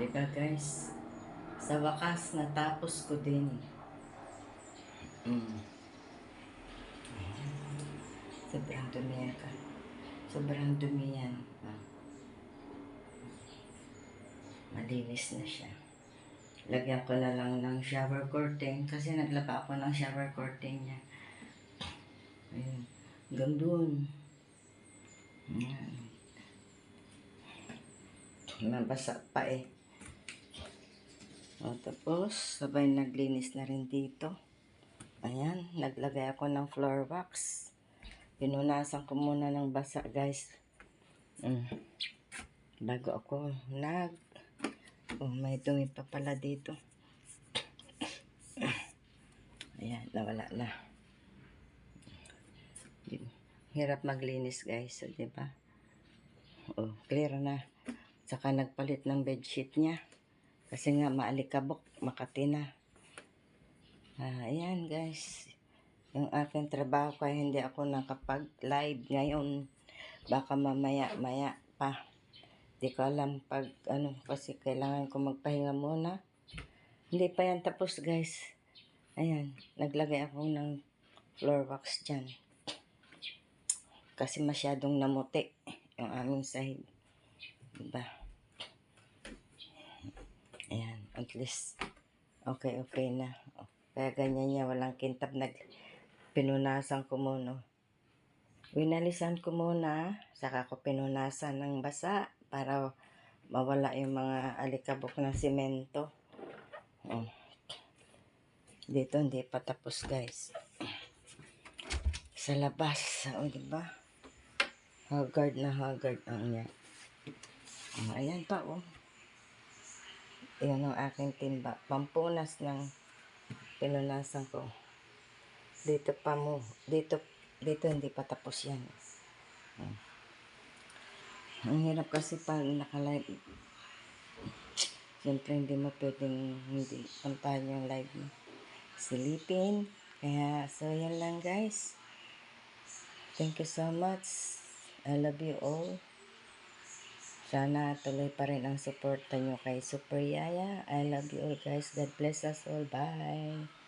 Di ba guys? Sa wakas, natapos ko din. Mm. Sobrang dumi yan ka. Sobrang dumi yan. Ah. Malinis na siya. Lagyan ko na lang ng shower curtain kasi naglaba ako ng shower curtain niya. Ayun. Hanggang doon. Ayan. Pa eh. O, tapos, sabay naglinis na rin dito. Ayan, naglagay ako ng floor wax. Pinunasan ko muna ng basa, guys. Mm. Bago ako nag... Oh, may dumi pa pala dito. Ayan, nawala na. Hirap maglinis, guys. So, di ba? Oh, clear na. Saka nagpalit ng bedsheet niya. Kasi nga maalikabok, makati na. Ah, ayan guys. Yung aking trabaho kaya hindi ako nakapag-live ngayon. Baka mamaya-maya pa. Di ko alam pag ano kasi kailangan ko magpahinga muna. Hindi pa yan tapos guys. Ayan, naglagay ako ng floor wax dyan. Kasi masyadong namuti yung aming side. Diba? Ayan, at least okay, okay na. O, Kaya ganyan niya, walang kintab. Nag, pinunasan ko muna. Winalisan ko muna, saka ko pinunasan ng basa para mawala yung mga alikabok ng simento. O. Dito hindi pa tapos guys. Sa labas, o diba? Haggard na haggard ang niya. O, ayan pa oh. Yan ang aking timba. Pampunas ng pinunasan ko. Dito pa mo. Dito, dito hindi pa tapos yan. Hmm. Ang hirap kasi pag naka-live. Siyempre hindi mo pwedeng hindi puntahan yung live mo. Silipin. Kaya, so yan lang guys. Thank you so much. I love you all. Sana tuloy pa rin ang suporta nyo kay Super Yaya. I love you all guys. God bless us all. Bye.